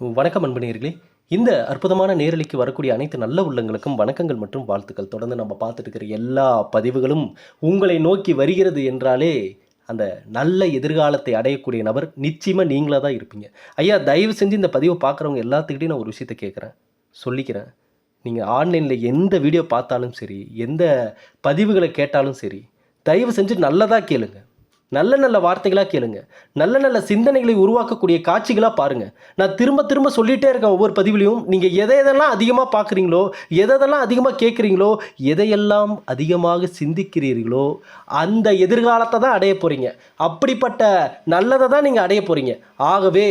வணக்கம் அன்பனியர்களே இந்த அற்புதமான நேரலைக்கு வரக்கூடிய அனைத்து நல்ல உள்ளங்களுக்கும் வணக்கங்கள் மற்றும் வாழ்த்துக்கள். தொடர்ந்து நம்ம பார்த்துட்டு இருக்கிற எல்லா பதிவுகளும் உங்களை நோக்கி வருகிறது என்றாலே அந்த நல்ல எதிர்காலத்தை அடையக்கூடிய நபர் நிச்சயமாக நீங்களாக தான் இருப்பீங்க. ஐயா தயவு செஞ்சு இந்த பதிவை பார்க்குறவங்க எல்லாத்துக்கிட்டையும் நான் ஒரு விஷயத்தை கேட்குறேன். சொல்லிக்கிறேன். நீங்கள் ஆன்லைனில் எந்த வீடியோ பார்த்தாலும் சரி எந்த பதிவுகளை கேட்டாலும் சரி தயவு செஞ்சு நல்லதாக கேளுங்கள் நல்ல நல்ல வார்த்தைகளாக கேளுங்க. நல்ல நல்ல சிந்தனைகளை உருவாக்கக்கூடிய காட்சிகளாக பாருங்கள் நான் திரும்ப திரும்ப சொல்லிகிட்டே இருக்கேன் ஒவ்வொரு பதிவுலையும். நீங்கள் எதை எதெல்லாம் அதிகமாக பார்க்குறீங்களோ எதெல்லாம் அதிகமாக கேட்குறீங்களோ எதையெல்லாம் அதிகமாக சிந்திக்கிறீர்களோ அந்த எதிர்காலத்தை தான் அடைய போகிறீங்க அப்படிப்பட்ட நல்லதை தான் நீங்கள் அடைய போகிறீங்க ஆகவே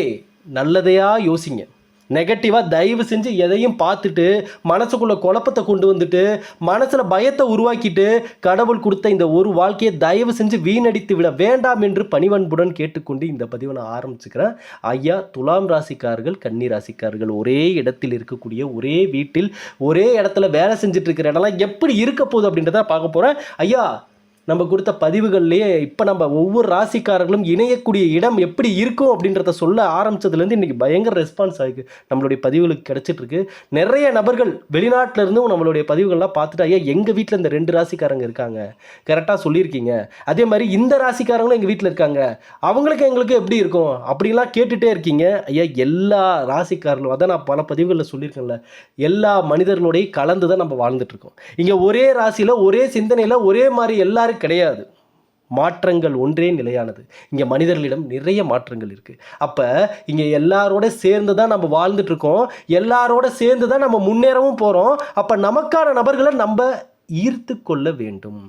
நல்லதையாக யோசிங்க. நெகட்டிவாக தயவு செஞ்சு எதையும் பார்த்துட்டு மனசுக்குள்ள குழப்பத்தை கொண்டு வந்துட்டு மனசில் பயத்தை உருவாக்கிட்டு கடவுள் கொடுத்த இந்த ஒரு வாழ்க்கையை தயவு செஞ்சு வீணடித்து விட வேண்டாம் என்று பணிவன்புடன் கேட்டுக்கொண்டு இந்த பதிவை நான் ஆரம்பிச்சுக்கிறேன். ஐயா துலாம் ராசிக்காரர்கள் கன்னி ராசிக்காரர்கள் ஒரே இடத்தில் இருக்கக்கூடிய ஒரே வீட்டில் ஒரே இடத்துல வேலை செஞ்சுட்டு இருக்கிற இடம்லாம் எப்படி இருக்க போகுது அப்படின்றத பார்க்க போகிறேன் ஐயா நம்ம கொடுத்த பதிவுகள்லேயே இப்போ நம்ம ஒவ்வொரு ராசிக்காரர்களும் இணையக்கூடிய இடம் எப்படி இருக்கும் அப்படின்றத சொல்ல ஆரம்பித்ததுலேருந்து இன்றைக்கி பயங்கர ரெஸ்பான்ஸ் ஆகிருக்கு நம்மளுடைய பதிவுகளுக்கு கிடச்சிட்ருக்கு. நிறைய நபர்கள் வெளிநாட்டிலேருந்தும் நம்மளுடைய பதிவுகள்லாம் பார்த்துட்டு ஐயா எங்கள் வீட்டில் இந்த ரெண்டு ராசிக்காரங்க இருக்காங்க? கரெக்டாக சொல்லியிருக்கீங்க. அதே மாதிரி இந்த ராசிக்காரங்களும் எங்கள் வீட்டில் இருக்காங்க. அவங்களுக்கு எங்களுக்கு எப்படி இருக்கும்? அப்படிலாம் கேட்டுகிட்டே இருக்கீங்க. ஐயா எல்லா ராசிக்காரர்களும் அதான் நான் பல பதிவுகளில் சொல்லியிருக்கேன்ல எல்லா மனிதர்களோடையும் கலந்து தான் நம்ம வாழ்ந்துட்டுருக்கோம் இங்கே ஒரே ராசியில் ஒரே சிந்தனையில் ஒரே மாதிரி எல்லாரும் கிடையாது. மாற்றங்கள் ஒன்றே நிலையானது. இங்கே மனிதர்களிடம் நிறைய மாற்றங்கள் இருக்குது அப்போ இங்கே எல்லாரோட சேர்ந்து தான் நம்ம வாழ்ந்துட்டு இருக்கோம் எல்லாரோட சேர்ந்து தான் நம்ம முன்னேறவும் போகிறோம் அப்போ நமக்கான நபர்களை நம்ம ஈர்த்து கொள்ள வேண்டும்.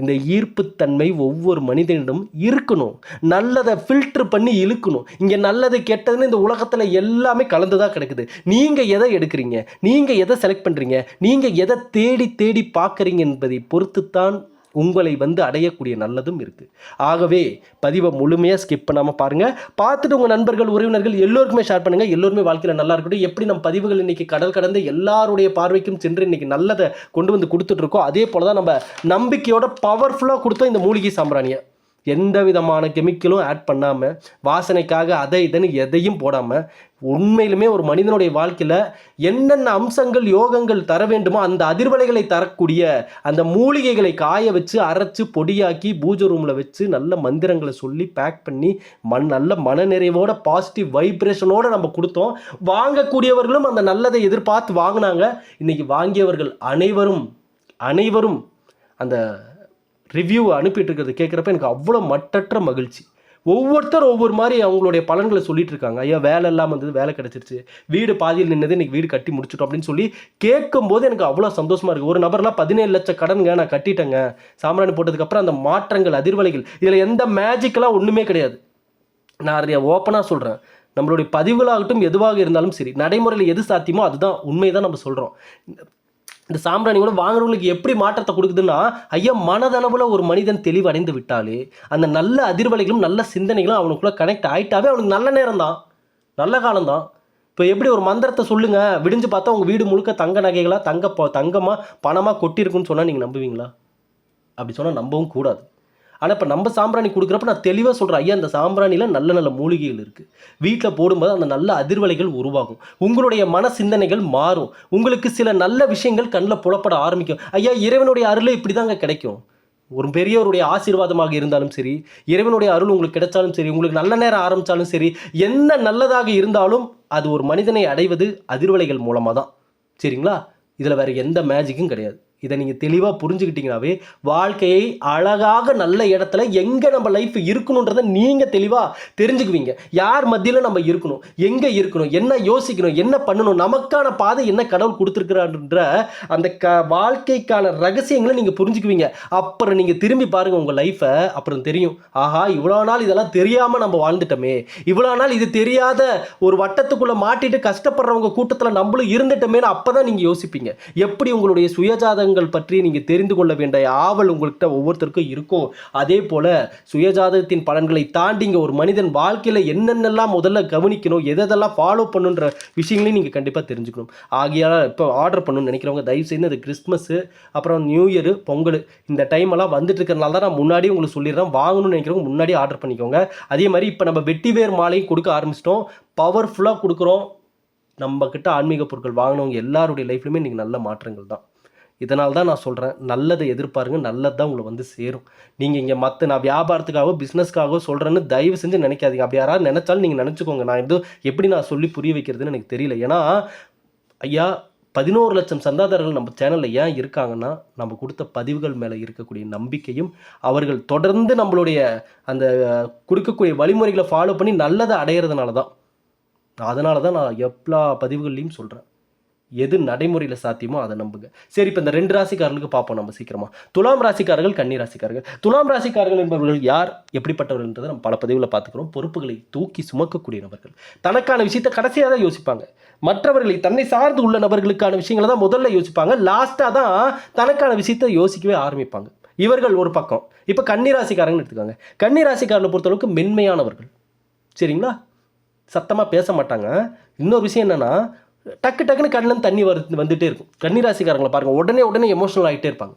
இந்த ஈர்ப்புத்தன்மை ஒவ்வொரு மனிதனிடம் இருக்கணும். நல்லதை ஃபில்டர் பண்ணி இழுக்கணும். இங்கே நல்லது கெட்டதுன்னு இந்த உலகத்தில் எல்லாமே கலந்து தான் கிடக்குது. நீங்கள் எதை எடுக்கிறீங்க? நீங்கள் எதை செலக்ட் பண்ணுறீங்க நீங்கள் எதை தேடி தேடி பார்க்குறீங்க என்பதை பொறுத்து தான் உங்களை வந்து அடையக்கூடிய நல்லதும் இருக்குது ஆகவே பதிவை முழுமையாக ஸ்கிப் பண்ணாமல் பாருங்கள் பார்த்துட்டு உங்கள் நண்பர்கள் உறவினர்கள் எல்லோருக்குமே ஷேர் பண்ணுங்கள் எல்லோருமே வாழ்க்கையில் நல்லா இருக்கட்டும். எப்படி நம்ம பதிவுகள் இன்றைக்கி கடல் கடந்து எல்லாருடைய பார்வைக்கும் சென்று இன்றைக்கி நல்லதை கொண்டு வந்து கொடுத்துட்ருக்கோம் அதே போல் தான் நம்ம நம்பிக்கையோட பவர்ஃபுல்லாக கொடுத்தோம் இந்த மூலிகை சாம்பிராணியை. எந்த விதமான கெமிக்கலும் ஆட் பண்ணாமல் வாசனைக்காக அதை இதன்னு எதையும் போடாமல் உண்மையிலுமே ஒரு மனிதனுடைய வாழ்க்கையில் என்னென்ன அம்சங்கள் யோகங்கள் தர வேண்டுமோ அந்த அதிர்வலைகளை தரக்கூடிய அந்த மூலிகைகளை காய வச்சு அரைச்சு பொடியாக்கி பூஜை ரூமில் வச்சு நல்ல மந்திரங்களை சொல்லி பேக் பண்ணி மண் நல்ல மனநிறைவோட பாசிட்டிவ் வைப்ரேஷனோட நம்ம கொடுத்தோம். வாங்கக்கூடியவர்களும் அந்த நல்லதை எதிர்பார்த்து வாங்கினாங்க. இன்றைக்கி வாங்கியவர்கள் அனைவரும் அனைவரும் அந்த ரிவ்யூ அனுப்பிட்டு இருக்கிறது கேட்குறப்ப எனக்கு அவ்வளோ மட்டற்ற மகிழ்ச்சி. ஒவ்வொருத்தர் ஒவ்வொரு மாதிரி அவங்களுடைய பலன்களை சொல்லிட்டு இருக்காங்க. ஐயா வேலை இல்லாமல் வந்தது வேலை கிடச்சிருச்சு. வீடு பாதியில் நின்னது இன்றைக்கி வீடு கட்டி முடிச்சிட்டோம் அப்படின்னு சொல்லி கேட்கும்போது எனக்கு அவ்வளோ சந்தோஷமாக இருக்குது ஒரு நபர்லாம் பதினேழு லட்சம் கடனுங்க நான் கட்டிட்டேங்க. சாம்பிராணி போட்டதுக்கப்புறம் அந்த மாற்றங்கள் அதிர்வலைகள் இதில் எந்த மேஜிக்கெலாம் ஒன்றுமே கிடையாது. நான் ஓப்பனாக சொல்கிறேன் நம்மளுடைய பதிவுகளாகட்டும் எதுவாக இருந்தாலும் சரி நடைமுறையில் எது சாத்தியமோ அதுதான் உண்மை தான் நம்ம சொல்கிறோம் இந்த சாம்பிராணி கூட வாங்குறவங்களுக்கு எப்படி மாற்றத்தை கொடுக்குதுன்னா ஐயா மனதளவில் ஒரு மனிதன் தெளிவடைந்து விட்டாலே அந்த நல்ல அதிர்வலைகளும் நல்ல சிந்தனைகளும் அவனுக்குள்ள கனெக்ட் ஆகிட்டாவே அவனுக்கு நல்ல நேரம் தான் நல்ல காலம்தான். இப்போ எப்படி ஒரு மந்திரத்தை சொல்லுங்க விடிஞ்சு பார்த்தா உங்கள் வீடு முழுக்க தங்க நகைகளாக தங்க தங்கமாக பணமாக கொட்டியிருக்குன்னு சொன்னால் நீங்கள் நம்புவீங்களா? அப்படி சொன்னால் நம்பவும் கூடாது. ஆனால் இப்போ நம்ம சாம்பிராணி கொடுக்குறப்ப நான் தெளிவாக சொல்கிறேன் ஐயா அந்த சாம்பிராணியில் நல்ல நல்ல மூலிகைகள் இருக்குது வீட்டில் போடும்போது அந்த நல்ல அதிர்வலைகள் உருவாகும். உங்களுடைய மன சிந்தனைகள் மாறும். உங்களுக்கு சில நல்ல விஷயங்கள் கண்ணில் புலப்பட ஆரம்பிக்கும். ஐயா இறைவனுடைய அருளை இப்படி தாங்க கிடைக்கும். ஒரு பெரியவருடைய ஆசீர்வாதமாக இருந்தாலும் சரி இறைவனுடைய அருள் உங்களுக்கு கிடைச்சாலும் சரி உங்களுக்கு நல்ல நேரம் ஆரம்பித்தாலும் சரி என்ன நல்லதாக இருந்தாலும் அது ஒரு மனிதனை அடைவது அதிர்வலைகள் மூலமாக தான் சரிங்களா? இதில் வேறு எந்த மேஜிக்கும் கிடையாது. இதை நீங்கள் தெளிவாக புரிஞ்சுக்கிட்டீங்கனாவே வாழ்க்கையை அழகாக நல்ல இடத்துல எங்கே நம்ம லைஃப் இருக்கணுன்றதை நீங்கள் தெளிவாக தெரிஞ்சுக்குவீங்க. யார் மத்தியில் நம்ம இருக்கணும்? எங்கே இருக்கணும்? என்ன யோசிக்கணும்? என்ன பண்ணணும்? நமக்கான பாதை என்ன கடவுள் கொடுத்துருக்குறான்ற அந்த க வாழ்க்கைக்கான ரகசியங்களை நீங்கள் புரிஞ்சுக்குவீங்க. அப்புறம் நீங்கள் திரும்பி பாருங்கள் உங்கள் லைஃப்பை அப்புறம் தெரியும். ஆஹா இவ்வளோ நாள் இதெல்லாம் தெரியாமல் நம்ம வாழ்ந்துட்டோமே. இவ்வளோ நாள் இது தெரியாத ஒரு வட்டத்துக்குள்ளே மாட்டிட்டு கஷ்டப்படுறவங்க கூட்டத்தில் நம்மளும் இருந்துட்டோமேனு அப்போ தான் நீங்கள் யோசிப்பீங்க. எப்படி உங்களுடைய சுயஜாதங்கள் பற்றி நீங்கள் தெரிந்து கொள்ள வேண்டிய ஆவல் உங்கள்கிட்ட ஒவ்வொருத்தருக்கும் இருக்கும். அதே போல் சுயஜாதகத்தின் பலன்களை தாண்டி இங்கே ஒரு மனிதன் வாழ்க்கையில் என்னென்னலாம் முதல்ல கவனிக்கணும் எதெல்லாம் ஃபாலோ பண்ணுன்ற விஷயங்களையும் நீங்கள் கண்டிப்பாக தெரிஞ்சுக்கணும். ஆகியால் இப்போ ஆர்டர் பண்ணணும்னு நினைக்கிறவங்க தயவு செய்து அது கிறிஸ்மஸ்ஸு அப்புறம் நியூ இயரு பொங்கல் இந்த டைம் எல்லாம் வந்துட்டு இருக்கிறனால தான் நான் முன்னாடி உங்களுக்கு சொல்லிடுறேன். வாங்கணும்னு நினைக்கிறவங்க முன்னாடி ஆர்டர் பண்ணிக்கோங்க. அதே மாதிரி இப்போ நம்ம வெட்டிவேர் மாலையும் கொடுக்க ஆரம்பிச்சிட்டோம். பவர்ஃபுல்லாக கொடுக்குறோம். நம்மக்கிட்ட ஆன்மீக பொருட்கள் வாங்கினவங்க எல்லாருடைய லைஃப்லையுமே இன்றைக்கி நல்ல மாற்றங்கள் தான். இதனால் தான் நான் சொல்கிறேன் நல்லதை எதிர்பாருங்க நல்லது தான் உங்களை வந்து சேரும். நீங்கள் இங்கே மற்ற நான் வியாபாரத்துக்காகவோ பிஸ்னஸ்க்காகவோ சொல்கிறேன்னு தயவு செஞ்சு நினைக்காதீங்க. அப்படி யாராவது நினச்சாலும் நீங்கள் நினச்சிக்கோங்க. நான் இது எப்படி நான் சொல்லி புரிய வைக்கிறதுன்னு எனக்கு தெரியல. ஏன்னா ஐயா பதினோரு லட்சம் சந்தாதாரர்கள் நம்ம சேனலில் ஏன் இருக்காங்கன்னா நம்ம கொடுத்த பதிவுகள் மேலே இருக்கக்கூடிய நம்பிக்கையும் அவர்கள் தொடர்ந்து நம்மளுடைய அந்த கொடுக்கக்கூடிய வழிமுறைகளை ஃபாலோ பண்ணி நல்லதை அடையிறதுனால தான் அதனால தான் நான் எல்லா பதிவுகள்லையும் சொல்கிறேன் எது நடைமுறையில் சாத்தியமோ அதை நம்புங்க. சரி இப்போ இந்த ரெண்டு ராசிக்காரர்களுக்கு பார்ப்போம் நம்ம சீக்கிரமா. துலாம் ராசிக்காரர்கள் கன்னி ராசிக்காரர்கள். துலாம் ராசிக்காரர்கள் என்பவர்கள் யார்? எப்படிப்பட்டவர்கள்ன்றதை நம்ம பல பதிவில் பார்த்துக்கிறோம். பொறுப்புகளை தூக்கி சுமக்கக்கூடிய நபர்கள் தனக்கான விஷயத்தை கடைசியாக தான் யோசிப்பாங்க. மற்றவர்களை தன்னை சார்ந்து உள்ள நபர்களுக்கான விஷயங்களை தான் முதல்ல யோசிப்பாங்க. லாஸ்ட்டாக தான் தனக்கான விஷயத்தை யோசிக்கவே ஆரம்பிப்பாங்க. இவர்கள் ஒரு பக்கம். இப்போ கன்னிராசிக்காரங்கன்னு எடுத்துக்காங்க. கன்னிராசிக்காரனை பொறுத்தளவுக்கு மென்மையானவர்கள். சரிங்களா? சத்தமாக பேச மாட்டாங்க. இன்னொரு விஷயம் என்னென்னா டக்கு டக்குன்னு கண்ணில் தண்ணி வரு வந்துட்டே இருக்கும். கன்னிராசிக்காரங்களை பாருங்கள் உடனே உடனே எமோஷனல் ஆகிட்டே இருப்பாங்க.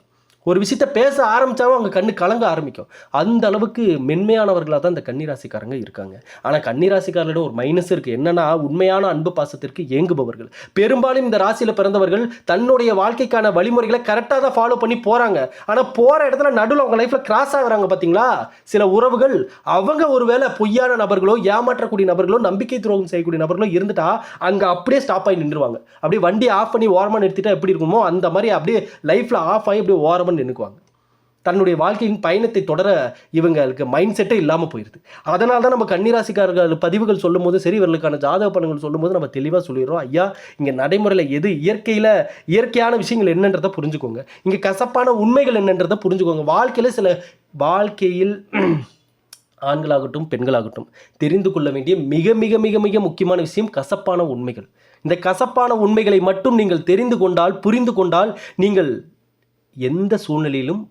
ஒரு விஷயத்த பேச ஆரம்பித்தாவும் அவங்க கண்ணு கலங்க ஆரம்பிக்கும். அந்த அளவுக்கு மென்மையானவர்களாக தான் இந்த கன்னிராசிக்காரங்க இருக்காங்க. ஆனால் கன்னிராசிக்காரர்களிடம் ஒரு மைனஸ் இருக்குது என்னன்னா உண்மையான அன்பு பாசத்திற்கு ஏங்குபவர்கள். பெரும்பாலும் இந்த ராசியில் பிறந்தவர்கள் தன்னுடைய வாழ்க்கைக்கான வழிமுறைகளை கரெக்டாக தான் ஃபாலோ பண்ணி போகிறாங்க ஆனால் போகிற இடத்துல நடுவில் அவங்க லைஃப்பில் கிராஸ் ஆகுறாங்க பார்த்தீங்களா சில உறவுகள் அவங்க ஒருவேளை பொய்யான நபர்களோ ஏமாற்றக்கூடிய நபர்களோ நம்பிக்கை துரோகம் செய்யக்கூடிய நபர்களோ இருந்துட்டா அங்கே அப்படியே ஸ்டாப் ஆகி நின்றுவாங்க. அப்படியே வண்டி ஆஃப் பண்ணி ஓரமாக நிறுத்திட்டா எப்படி இருக்குமோ அந்த மாதிரி அப்படியே லைஃப்பில் ஆஃப் ஆகி அப்படியே ஓரமாக நின்றுக்குவாங்க தன்னுடைய வாழ்க்கையின் பயணத்தை தொடர இவங்களுக்கு மைண்ட் செட்டே இல்லாமல் போயிடுது அதனால தான் நம்ம கன்னிராசிக்காரர்கள் பதிவுகள் சொல்லும் போது சரி இவர்களுக்கான ஜாதக பலன்கள் சொல்லும்போது நம்ம தெளிவாக சொல்லிடுறோம். ஐயா இங்கே நடைமுறையில் எது இயற்கையில் இயற்கையான விஷயங்கள் என்னன்றதை புரிஞ்சுக்கோங்க. இங்கே கசப்பான உண்மைகள் என்னன்றதை புரிஞ்சுக்கோங்க. வாழ்க்கையில் சில வாழ்க்கையில் ஆண்களாகட்டும் பெண்களாகட்டும் தெரிந்து கொள்ள வேண்டிய மிக மிக மிக மிக முக்கியமான விஷயம் கசப்பான உண்மைகள். இந்த கசப்பான உண்மைகளை மட்டும் நீங்கள் தெரிந்து கொண்டால் புரிந்து கொண்டால் நீங்கள் எந்த சூழ்நிலையிலும்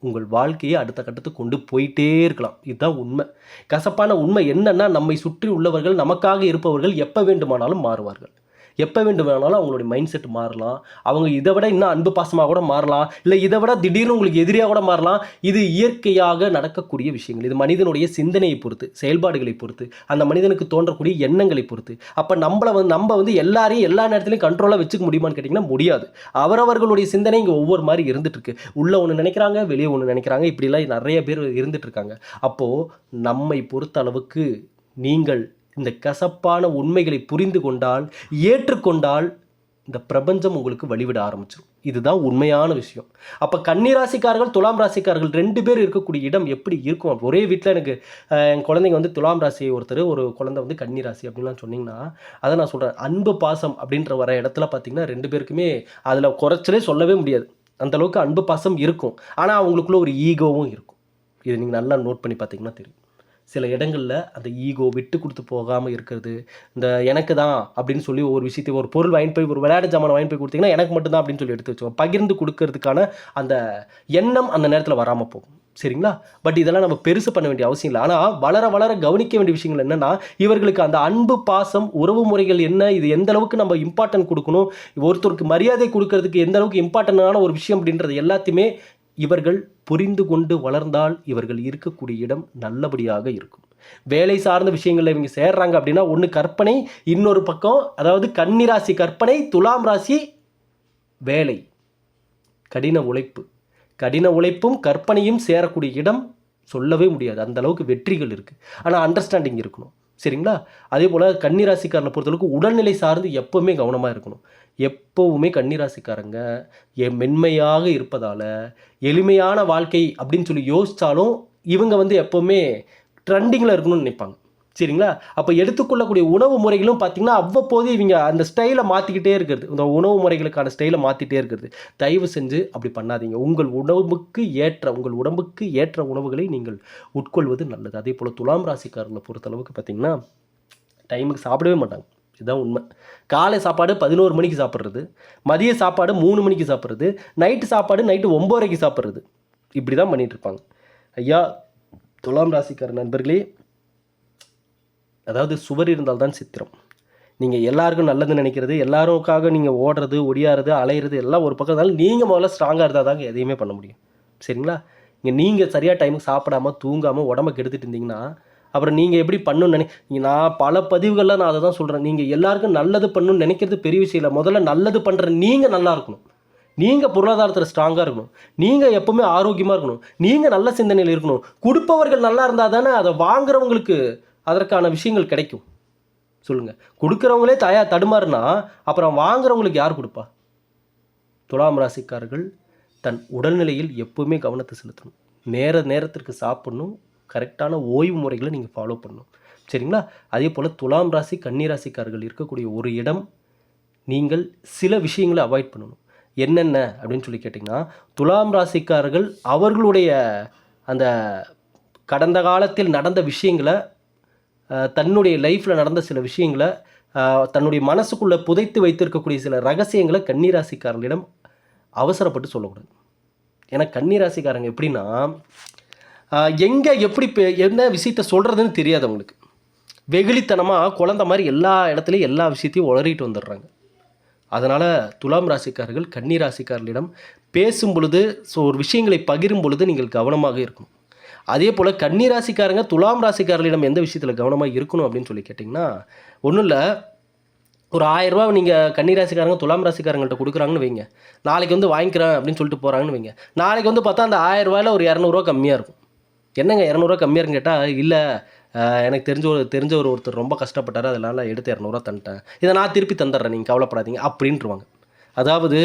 உங்கள் வாழ்க்கையை அடுத்த கட்டத்துக்கு கொண்டு போயிட்டே இருக்கலாம். இதுதான் உண்மை. கசப்பான உண்மை என்னன்னா நம்மை சுற்றி உள்ளவர்கள் நமக்காக இருப்பவர்கள் எப்போ வேண்டுமானாலும் மாறுவார்கள். எப்போ வேண்டும் வேணாலும் அவங்களுடைய மைண்ட் செட் மாறலாம். அவங்க இதை விட இன்னும் அன்பு பாசமாக கூட மாறலாம். இல்லை இதை விட திடீர்னு உங்களுக்கு எதிரியாக கூட மாறலாம். இது இயற்கையாக நடக்கக்கூடிய விஷயங்கள். இது மனிதனுடைய சிந்தனையை பொறுத்து செயல்பாடுகளை பொறுத்து அந்த மனிதனுக்கு தோன்றக்கூடிய எண்ணங்களை பொறுத்து. அப்போ நம்மளை வந்து நம்ம வந்து எல்லாரையும் எல்லா நேரத்திலையும் கண்ட்ரோலாக வச்சுக்க முடியுமான்னு கேட்டிங்கன்னா முடியாது. அவரவர்களுடைய சிந்தனை இங்கே ஒவ்வொரு மாதிரி இருந்துகிட்ருக்கு உள்ளே ஒன்று நினைக்கிறாங்க வெளியே ஒன்று நினைக்கிறாங்க. இப்படிலாம் நிறைய பேர் இருந்துகிட்ருக்காங்க அப்போது நம்மை பொறுத்த அளவுக்கு நீங்கள் இந்த கசப்பான உண்மைகளை புரிந்து கொண்டால் ஏற்றுக்கொண்டால் இந்த பிரபஞ்சம் உங்களுக்கு வழிவிட ஆரம்பிச்சிடும் இதுதான் உண்மையான விஷயம். அப்போ கன்னிராசிக்காரர்கள் துலாம் ராசிக்காரர்கள் ரெண்டு பேர் இருக்கக்கூடிய இடம் எப்படி இருக்கும்? ஒரே வீட்டில் எனக்கு என் குழந்தைங்க வந்து துலாம் ராசி ஒருத்தர் ஒரு குழந்தை வந்து கன்னி ராசி அப்படின்லாம் சொன்னிங்கன்னா அதை நான் சொல்கிறேன் அன்பு பாசம் அப்படின்ற வர இடத்துல பார்த்தீங்கன்னா ரெண்டு பேருக்குமே அதில் குறைச்சலே சொல்லவே முடியாது. அந்த அளவுக்கு அன்பு பாசம் இருக்கும். ஆனால் அவங்களுக்குள்ள ஒரு ஈகோவும் இருக்கும். இது நீங்கள் நல்லா நோட் பண்ணி பார்த்தீங்கன்னா தெரியும். சில இடங்களில் அந்த ஈகோ விட்டு கொடுத்து போகாமல் இருக்கிறது. இந்த எனக்கு தான் அப்படின்னு சொல்லி ஒரு விஷயத்தை ஒரு பொருள் வாங்கி போய் ஒரு விளையாட்டு ஜாமான் வாங்கி போய் கொடுத்தீங்கன்னா எனக்கு மட்டும்தான் அப்படின்னு சொல்லி எடுத்து வச்சுக்கோங்க பகிர்ந்து கொடுக்கறதுக்கான அந்த எண்ணம் அந்த நேரத்தில் வராமல் போகும். சரிங்களா? பட் இதெல்லாம் நம்ம பெருசு பண்ண வேண்டிய அவசியம் இல்லை. ஆனால் வளர வளர கவனிக்க வேண்டிய விஷயங்கள் என்னென்னா இவர்களுக்கு அந்த அன்பு பாசம் உறவு முறைகள் என்ன இது எந்த அளவுக்கு நம்ம இம்பார்ட்டன்ட் கொடுக்கணும் ஒருத்தருக்கு மரியாதை கொடுக்கறதுக்கு எந்த அளவுக்கு இம்பார்ட்டன்டான ஒரு விஷயம் அப்படின்றது எல்லாத்தையுமே இவர்கள் புரிந்து கொண்டு வளர்ந்தால் இவர்கள் இருக்கக்கூடிய இடம் நல்லபடியாக இருக்கும். வேலை சார்ந்த விஷயங்களில் இவங்க சேர்றாங்க அப்படின்னா ஒன்று கற்பனை இன்னொரு பக்கம் அதாவது கன்னிராசி கற்பனை துலாம் ராசி வேலை. கடின உழைப்பு. கடின உழைப்பும் கற்பனையும் சேரக்கூடிய இடம் சொல்லவே முடியாது. அந்த அளவுக்கு வெற்றிகள் இருக்குது ஆனால் அண்டர்ஸ்டாண்டிங் இருக்கணும். சரிங்களா? அதே போல் கன்னிராசிக்காரனை பொறுத்தளவுக்கு உடல்நிலை சார்ந்து எப்போவுமே கவனமாக இருக்கணும். எப்போவுமே கன்னிராசிக்காரங்க எ மென்மையாக இருப்பதால் எளிமையான வாழ்க்கை அப்படின்னு சொல்லி யோசித்தாலும் இவங்க வந்து எப்போவுமே ட்ரெண்டிங்கில் இருக்கணும்னு நினைப்பாங்க. சரிங்களா? அப்போ எடுத்துக்கொள்ளக்கூடிய உணவு முறைகளும் பார்த்தீங்கன்னா அவ்வப்போது இவங்க அந்த ஸ்டைலை மாற்றிக்கிட்டே இருக்கிறது. இந்த உணவு முறைகளுக்கான ஸ்டைலை மாற்றிட்டே இருக்கிறது. தயவு செஞ்சு அப்படி பண்ணாதீங்க. உங்கள் உணவுக்கு ஏற்ற உங்கள் உடம்புக்கு ஏற்ற உணவுகளை நீங்கள் உட்கொள்வது நல்லது. அதே போல் துலாம் ராசிக்காரங்களை பொறுத்தளவுக்கு பார்த்தீங்கன்னா டைமுக்கு சாப்பிடவே மாட்டாங்க. இதுதான் உண்மை. காலை சாப்பாடு பதினோரு மணிக்கு சாப்பிட்றது. மதிய சாப்பாடு மூணு மணிக்கு சாப்பிட்றது. நைட்டு சாப்பாடு நைட்டு ஒம்போரைக்கு சாப்பிட்றது. இப்படி தான் பண்ணிகிட்ருப்பாங்க ஐயா துலாம் ராசிக்கார நண்பர்களே அதாவது சுவர் இருந்தால் தான் சித்திரம். நீங்கள் எல்லாருக்கும் நல்லது நினைக்கிறது எல்லாருக்காக நீங்கள் ஓடுறது ஒடியாறது அலையிறது எல்லாம் ஒரு பக்கம் இருந்தாலும் நீங்கள் முதல்ல ஸ்ட்ராங்காக இருந்தால் தாங்க எதையுமே பண்ண முடியும். சரிங்களா? இங்கே நீங்கள் சரியாக டைமுக்கு சாப்பிடாம தூங்காமல் உடம்ப கெடுத்துட்டு இருந்தீங்கன்னா அப்புறம் நீங்கள் எப்படி பண்ணணும்னு நினை நான் பல பதிவுகளில் நான் அதை தான் சொல்கிறேன் நீங்கள் எல்லாருக்கும் நல்லது பண்ணணும்னு நினைக்கிறது பெரிய விஷயம் இல்லை. முதல்ல நல்லது பண்ணுற நீங்கள் நல்லா இருக்கணும். நீங்கள் பொருளாதாரத்தில் ஸ்ட்ராங்காக இருக்கணும். நீங்கள் எப்போவுமே ஆரோக்கியமாக இருக்கணும். நீங்கள் நல்ல சிந்தனையில் இருக்கணும். கொடுப்பவர்கள் நல்லா இருந்தால் தானே அதை வாங்குறவங்களுக்கு அதற்கான விஷயங்கள் கிடைக்கும். சொல்லுங்கள் கொடுக்குறவங்களே தயா தடுமாறுனா அப்புறம் வாங்குறவங்களுக்கு யார் கொடுப்பா? துலாம் ராசிக்காரர்கள் தன் உடல்நிலையில் எப்பவுமே கவனத்தை செலுத்தணும். நேர நேரத்திற்கு சாப்பிடணும். கரெக்டான ஓய்வு முறைகளை நீங்கள் ஃபாலோ பண்ணணும். சரிங்களா? அதே போல் துலாம் ராசி கன்னி ராசிக்காரர்கள் இருக்கக்கூடிய ஒரு இடம் நீங்கள் சில விஷயங்களை அவாய்ட் பண்ணணும். என்னென்ன அப்படின்னு சொல்லி கேட்டிங்கன்னா துலாம் ராசிக்காரர்கள் அவர்களுடைய அந்த கடந்த காலத்தில் நடந்த விஷயங்களை தன்னுடைய லைஃப்பில் நடந்த சில விஷயங்களை தன்னுடைய மனசுக்குள்ளே புதைத்து வைத்திருக்கக்கூடிய சில ரகசியங்களை கன்னிராசிக்காரர்களிடம் அவசரப்பட்டு சொல்லக்கூடாது. ஏன்னா கன்னிராசிக்காரங்க எப்படின்னா எங்கே எப்படி பே- என்ன விஷயத்த சொல்கிறதுன்னு தெரியாது அவங்களுக்கு. வெகுளித்தனமாக குழந்த மாதிரி எல்லா இடத்துலையும் எல்லா விஷயத்தையும் உளறிட்டு வந்துடுறாங்க. அதனால் துலாம் ராசிக்காரர்கள் கன்னி ராசிக்காரர்களிடம் பேசும் பொழுது ஸோ ஒரு விஷயங்களை பகிரும் பொழுது நீங்கள் கவனமாக இருக்கணும். அதே போல் கன்னி ராசிக்காரங்க துலாம் ராசிக்காரர்களிடம் எந்த விஷயத்தில் கவனமாக இருக்கணும் அப்படின்னு சொல்லி கேட்டிங்கன்னா ஒன்றும் இல்லை. ஒரு ஆயிரரூபா நீங்கள் நீங்கள் கன்னிராசிக்காரங்க துலாம் ராசிக்காரங்கள்ட்ட கொடுக்குறாங்கன்னு வைங்க. நாளைக்கு வந்து வாங்கிக்கிறேன் அப்படின்னு சொல்லிட்டு போகிறாங்கன்னு வைங்க. நாளைக்கு வந்து பார்த்தா அந்த ஆயிரரூபாயில் ஒரு இரநூறுவா கம்மியாக இருக்கும். என்னங்க இரநூறுவா கம்மியாக இருக்குன்னு கேட்டால் இல்லை எனக்கு தெரிஞ்ச ஒரு தெரிஞ்ச ஒரு ஒருத்தர் ரொம்ப கஷ்டப்பட்டார் அதனால் எடுத்து இரநூறுவா தந்துட்டேன். இதை நான் திருப்பி தந்துடுறேன் நீங்கள் கவலைப்படாதீங்க அப்படின்ட்டுருவாங்க அதாவது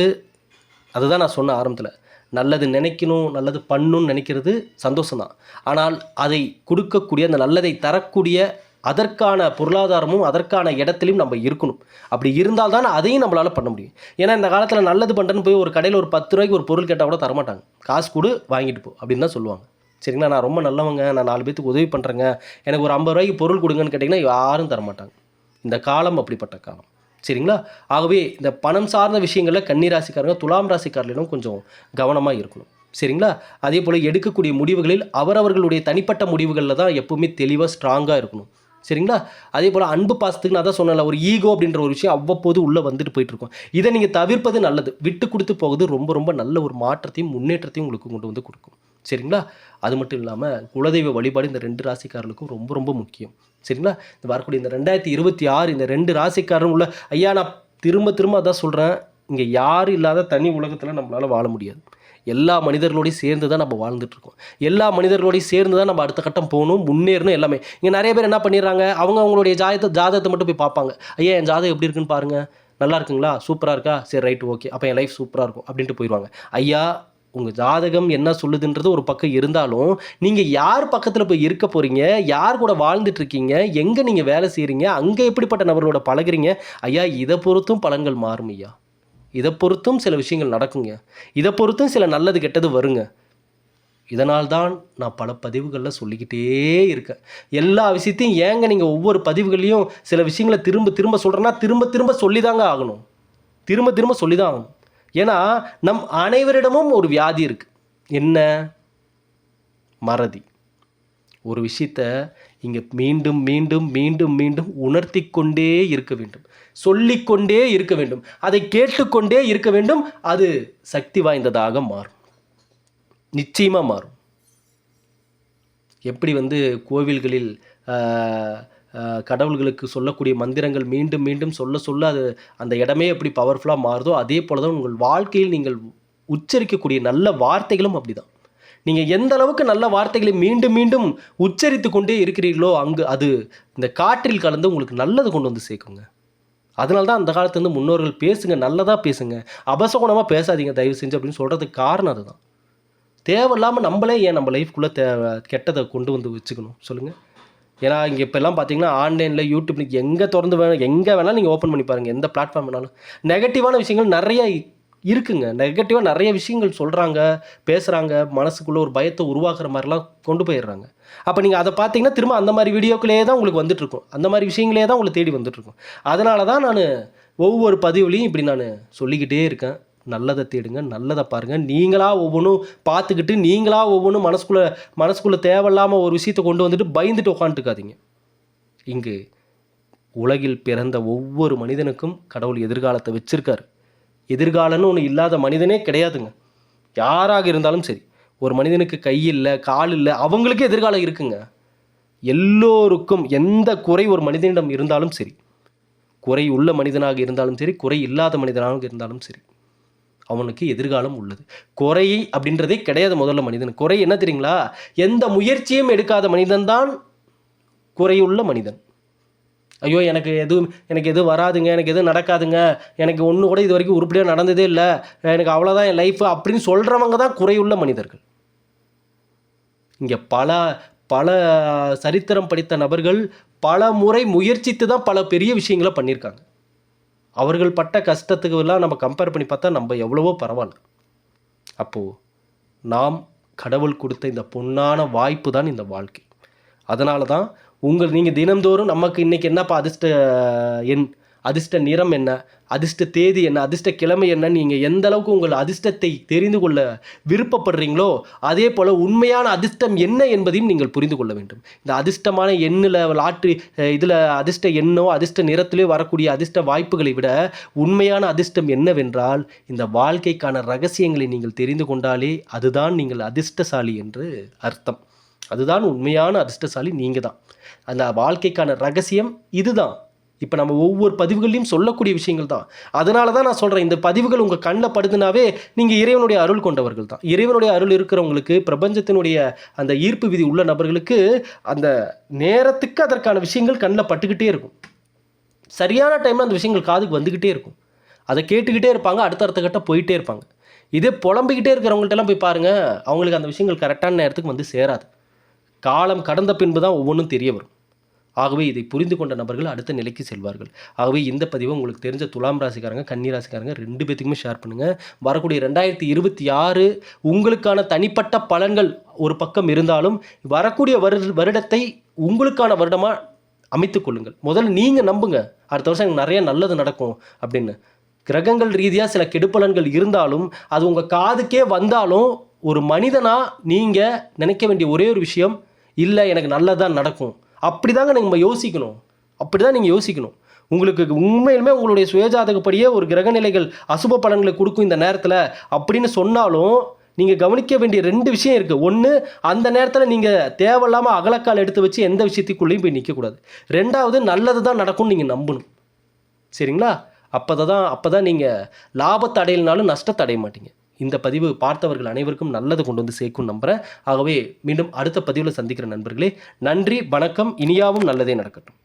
அதுதான் நான் சொன்ன ஆரம்பத்தில். நல்லது நினைக்கணும் நல்லது பண்ணணும்னு நினைக்கிறது சந்தோஷம்தான். ஆனால் அதை கொடுக்கக்கூடிய அந்த நல்லதை தரக்கூடிய அதற்கான பொருளாதாரமும் அதற்கான இடத்துலையும் நம்ம இருக்கணும். அப்படி இருந்தால் தான் அதையும் நம்மளால் பண்ண முடியும். ஏன்னா இந்த காலத்தில் நல்லது பண்ணுறேன்னு போய் ஒரு கடையில் ஒரு பத்து ரூபாய்க்கு ஒரு பொருள் கேட்டால் கூட தரமாட்டாங்க. காசு கொடு வாங்கிட்டு போ அப்படின்னு தான் சொல்லுவாங்க. சரிங்களா? நான் ரொம்ப நல்லவங்க நான் நாலு பேத்துக்கு உதவி பண்ணுறேங்க எனக்கு ஒரு ஐம்பது ரூபாய்க்கு பொருள் கொடுங்கன்னு கேட்டிங்கன்னா யாரும் தரமாட்டாங்க. இந்த காலம் அப்படிப்பட்ட காலம். சரிங்களா? ஆகவே இந்த பணம் சார்ந்த விஷயங்களில் கன்னிராசிக்காரங்க துலாம் ராசிக்காரர்களிடம் கொஞ்சம் கவனமாக இருக்கணும். சரிங்களா? அதே போல் எடுக்கக்கூடிய முடிவுகளில் அவரவர்களுடைய தனிப்பட்ட முடிவுகளில் தான் எப்பவுமே தெளிவாக ஸ்ட்ராங்காக இருக்கணும். சரிங்களா? அதே போல் அன்பு பாசத்துக்கு நான் தான் சொன்னல ஒரு ஈகோ அப்படின்ற ஒரு விஷயம் அவ்வப்போது உள்ளே வந்துட்டு போயிட்டுருக்கும் இதை நீங்கள் தவிர்ப்பது நல்லது. விட்டு கொடுத்து போகுது ரொம்ப ரொம்ப நல்ல ஒரு மாற்றத்தையும் முன்னேற்றத்தையும் உங்களுக்கு கொண்டு வந்து கொடுக்கும். சரிங்களா? அது மட்டும் இல்லாமல் குலதெய்வ வழிபாடு இந்த ரெண்டு ராசிக்காரர்களுக்கும் ரொம்ப ரொம்ப முக்கியம். சரிங்களா? இந்த வரக்கூடிய இந்த ரெண்டாயிரத்தி இருபத்தி ஆறு இந்த ரெண்டு ராசிக்காரரும் உள்ள ஐயா நான் திரும்ப திரும்ப அதான் சொல்கிறேன் இங்கே யாரும் இல்லாத தனி உலகத்தில் நம்மளால் வாழ முடியாது. எல்லா மனிதர்களோடையும் சேர்ந்து தான் நம்ம வாழ்ந்துட்டுருக்கோம் எல்லா மனிதர்களோடையும் சேர்ந்து தான் நம்ம அடுத்த கட்டம் போகணும் முன்னேறணும் எல்லாமே. இங்கே நிறைய பேர் என்ன பண்ணிடுறாங்க? அவங்க அவங்களுடைய ஜாதகத்தை ஜாதகத்தை மட்டும் போய் பார்ப்பாங்க. ஐயா என் ஜாதகம் எப்படி இருக்குன்னு பாருங்கள் நல்லா இருக்குங்களா? சூப்பராக இருக்கா? சரி ரைட் ஓகே அப்போ என் லைஃப் சூப்பராக இருக்கும். அப்படின்ட்டு போயிடுவாங்க. ஐயா உங்கள் ஜாதகம் என்ன சொல்லுதுன்றது ஒரு பக்கம் இருந்தாலும் நீங்கள் யார் பக்கத்தில் போய் இருக்க போகிறீங்க யார் கூட வாழ்ந்துட்டுருக்கீங்க எங்கே நீங்கள் வேலை செய்கிறீங்க அங்கே எப்படிப்பட்ட நபர்களோட பழகுறீங்க? ஐயா இதை பொறுத்தும் பலன்கள் மாறும் ஐயா. இதை பொறுத்தும் சில விஷயங்கள் நடக்குங்க. இதை பொறுத்தும் சில நல்லது கெட்டது வருங்க. இதனால் தான் நான் பல பதிவுகளில் சொல்லிக்கிட்டே இருக்கேன். எல்லா விஷயத்தையும் ஏங்க நீங்கள் ஒவ்வொரு பதிவுகளையும் சில விஷயங்களை திரும்ப திரும்ப சொல்கிறேன்னா திரும்ப திரும்ப சொல்லி தாங்க ஆகணும். திரும்ப திரும்ப சொல்லி தான் ஆகணும். ஏன்னா நம் அனைவரிடமும் ஒரு வியாதி இருக்குது என்ன? மறதி. ஒரு விஷயத்த இங்கே மீண்டும் மீண்டும் மீண்டும் மீண்டும் உணர்த்தி கொண்டே இருக்க வேண்டும். சொல்லிக்கொண்டே இருக்க வேண்டும். அதை கேட்டுக்கொண்டே இருக்க வேண்டும். அது சக்தி வாய்ந்ததாக மாறும். நிச்சயமாக மாறும். எப்படி வந்து கோவில்களில் கடவுள்களுக்கு சொல்லக்கூடிய மந்திரங்கள் மீண்டும் மீண்டும் சொல்ல சொல்ல அது அந்த இடமே எப்படி பவர்ஃபுல்லாக மாறுதோ அதே போல தான் உங்கள் வாழ்க்கையில் நீங்கள் உச்சரிக்கக்கூடிய நல்ல வார்த்தைகளும் அப்படிதான். நீங்கள் எந்த அளவுக்கு நல்ல வார்த்தைகளை மீண்டும் மீண்டும் உச்சரித்து கொண்டே இருக்கிறீர்களோ அங்கு அது இந்த காற்றில் கலந்து உங்களுக்கு நல்லது கொண்டு வந்து சேர்க்குங்க. அதனால தான் அந்த காலத்துலேருந்து முன்னோர்கள் பேசுங்க நல்லதாக பேசுங்க. அபசகுணமாக பேசாதீங்க தயவு செஞ்சு அப்படின்னு சொல்கிறதுக்கு காரணம் அதுதான். தேவையில்லாமல் நம்மளே ஏன் நம்ம லைஃப்குள்ளே தே கெட்டதை கொண்டு வந்து வச்சுக்கணும்? சொல்லுங்கள் ஏன்னா இங்கே இப்போல்லாம் பார்த்தீங்கன்னா ஆன்லைனில் யூடியூப்ல எங்கே திறந்து வேணும் எங்கே வேணாலும் நீங்கள் ஓப்பன் பண்ணி பாருங்கள் எந்த பிளாட்ஃபார்ம் வேணாலும். நெகட்டிவான விஷயங்கள் நிறைய இருக்குங்க. நெகட்டிவாக நிறைய விஷயங்கள் சொல்கிறாங்க பேசுகிறாங்க மனசுக்குள்ளே ஒரு பயத்தை உருவாக்குற மாதிரிலாம் கொண்டு போயிடுறாங்க. அப்போ நீங்கள் அதை பார்த்தீங்கன்னா திரும்ப அந்த மாதிரி வீடியோக்களே தான் உங்களுக்கு வந்துட்டுருக்கும் அந்த மாதிரி விஷயங்களே தான் உங்களை தேடி வந்துட்டுருக்கும் அதனால தான் நான் ஒவ்வொரு பதிவுலையும் இப்படி நான் சொல்லிக்கிட்டே இருக்கேன். நல்லதை தேடுங்க நல்லதை பாருங்கள் நீங்களாக ஒவ்வொன்றும் பார்த்துக்கிட்டு நீங்களாக ஒவ்வொன்றும் மனசுக்குள்ளே மனசுக்குள்ளே தேவையில்லாமல் ஒரு விஷயத்தை கொண்டு வந்துட்டு பயந்துட்டு உட்காந்துக்காதீங்க இங்கு உலகில் பிறந்த ஒவ்வொரு மனிதனுக்கும் கடவுள் எதிர்காலத்தை வச்சுருக்காரு. எதிர்காலம்னு ஒன்று இல்லாத மனிதனே கிடையாதுங்க. யாராக இருந்தாலும் சரி ஒரு மனிதனுக்கு கை இல்லை கால் இல்லை அவங்களுக்கே எதிர்காலம் இருக்குங்க. எல்லோருக்கும் எந்த குறை ஒரு மனிதனிடம் இருந்தாலும் சரி குறை உள்ள மனிதனாக இருந்தாலும் சரி குறை இல்லாத மனிதனாக இருந்தாலும் சரி அவனுக்கு எதிர்காலம் உள்ளது. குறை அப்படின்றதே கிடையாது முதல்ல மனிதன். குறை என்ன தெரியுங்களா? எந்த முயற்சியும் எடுக்காத மனிதன் தான் குறையுள்ள மனிதன். ஐயோ எனக்கு எதுவும் எனக்கு எதுவும் வராதுங்க எனக்கு எதுவும் நடக்காதுங்க எனக்கு ஒன்று கூட இது வரைக்கும் உருப்படியாக நடந்ததே இல்லை எனக்கு அவ்வளோதான் என் லைஃப் அப்படின்னு சொல்கிறவங்க தான் குறையுள்ள மனிதர்கள். இங்கே பல பல சரித்திரம் படித்த நபர்கள் பல முறை முயற்சித்து தான் பல பெரிய விஷயங்களை பண்ணியிருக்காங்க. அவர்கள் பட்ட கஷ்டத்துக்கு எல்லாம் நம்ம கம்பேர் பண்ணி பார்த்தா நம்ம எவ்வளவோ பரவாயில்ல. அப்போது நாம் கடவுள் கொடுத்த இந்த பொன்னான வாய்ப்பு தான் இந்த வாழ்க்கை. அதனால தான் உங்கள் நீங்கள் தினந்தோறும் நமக்கு இன்றைக்கி என்னப்பா அதிர்ஷ்ட எண் அதிர்ஷ்ட நிறம் என்ன? அதிர்ஷ்ட தேதி என்ன? அதிர்ஷ்ட கிழமை என்ன? நீங்கள் எந்த அளவுக்கு உங்கள் அதிர்ஷ்டத்தை தெரிந்து கொள்ள விருப்பப்படுறீங்களோ அதே போல் உண்மையான அதிர்ஷ்டம் என்ன என்பதையும் நீங்கள் புரிந்து கொள்ள வேண்டும். இந்த அதிர்ஷ்டமான எண்ணில் லாட்ரி இதில் அதிர்ஷ்ட எண்ணோ அதிர்ஷ்ட நிறத்திலே வரக்கூடிய அதிர்ஷ்ட வாய்ப்புகளை விட உண்மையான அதிர்ஷ்டம் என்னவென்றால் இந்த வாழ்க்கைக்கான ரகசியங்களை நீங்கள் தெரிந்து கொண்டாலே அதுதான் நீங்கள் அதிர்ஷ்டசாலி என்று அர்த்தம். அதுதான் உண்மையான அதிர்ஷ்டசாலி நீங்கள் தான் அந்த வாழ்க்கைக்கான ரகசியம் இதுதான். இப்போ நம்ம ஒவ்வொரு பதிவுகள்லையும் சொல்லக்கூடிய விஷயங்கள் தான் அதனால தான் நான் சொல்கிறேன் இந்த பதிவுகள் உங்கள் கண்ணில் படுதுனாவே நீங்கள் இறைவனுடைய அருள் கொண்டவர்கள் தான் இறைவனுடைய அருள் இருக்கிறவங்களுக்கு பிரபஞ்சத்தினுடைய அந்த ஈர்ப்பு விதி உள்ள நபர்களுக்கு அந்த நேரத்துக்கு அதற்கான விஷயங்கள் கண்ணில் பட்டுக்கிட்டே இருக்கும். சரியான டைமில் அந்த விஷயங்கள் காதுக்கு வந்துக்கிட்டே இருக்கும். அதை கேட்டுக்கிட்டே இருப்பாங்க அடுத்த அடுத்த கட்ட போயிட்டே இருப்பாங்க. இதே புலம்பிக்கிட்டே இருக்கிறவங்கள்ட்டெல்லாம் போய் பாருங்கள் அவங்களுக்கு அந்த விஷயங்கள் கரெக்டான நேரத்துக்கு வந்து சேராது. காலம் கடந்த பின்பு தான் ஒவ்வொன்றும் தெரிய வரும். ஆகவே இதை புரிந்து கொண்ட நபர்கள் அடுத்த நிலைக்கு செல்வார்கள். ஆகவே இந்த பதிவை உங்களுக்கு தெரிஞ்ச துலாம் ராசிக்காரங்க கன்னி ராசிக்காரங்க ரெண்டு பேத்துக்குமே ஷேர் பண்ணுங்கள் வரக்கூடிய ரெண்டாயிரத்தி இருபத்தி ஆறு உங்களுக்கான தனிப்பட்ட பலன்கள் ஒரு பக்கம் இருந்தாலும் வரக்கூடிய வரு வருடத்தை உங்களுக்கான வருடமாக அமைத்து கொள்ளுங்கள். முதல்ல நீங்கள் நம்புங்க. அடுத்த வருஷம் எனக்கு நிறைய நல்லது நடக்கும் அப்படின்னு. கிரகங்கள் ரீதியாக சில கெடுப்பலன்கள் இருந்தாலும் அது உங்கள் காதுக்கே வந்தாலும் ஒரு மனிதனாக நீங்கள் நினைக்க வேண்டிய ஒரே ஒரு விஷயம் இல்லை எனக்கு நல்லதான் நடக்கும். அப்படி தாங்க நம்ம யோசிக்கணும். அப்படி தான் நீங்கள் யோசிக்கணும். உங்களுக்கு உண்மையிலுமே உங்களுடைய சுயஜாதகப்படியே ஒரு கிரகநிலைகள் அசுப பலன்களை கொடுக்கும் இந்த நேரத்தில் அப்படின்னு சொன்னாலும் நீங்கள் கவனிக்க வேண்டிய ரெண்டு விஷயம் இருக்குது ஒன்று அந்த நேரத்தில் நீங்கள் தேவையில்லாமல் அகலக்கால் எடுத்து வச்சு எந்த விஷயத்துக்குள்ளேயும் போய் நிற்கக்கூடாது ரெண்டாவது நல்லது தான் நடக்கும்னு நீங்கள் நம்பணும். சரிங்களா? அப்போ தான் அப்போ தான் நீங்கள் லாபத்தை அடையலனாலும் நஷ்டத்தை அடைய மாட்டீங்க இந்த பதிவு பார்த்தவர்கள் அனைவருக்கும் நல்லது கொண்டு வந்து சேர்க்கும் நம்புகிறேன் ஆகவே மீண்டும் அடுத்த பதிவில் சந்திக்கிற நண்பர்களே நன்றி வணக்கம் இனியாவும் நல்லதே நடக்கட்டும்.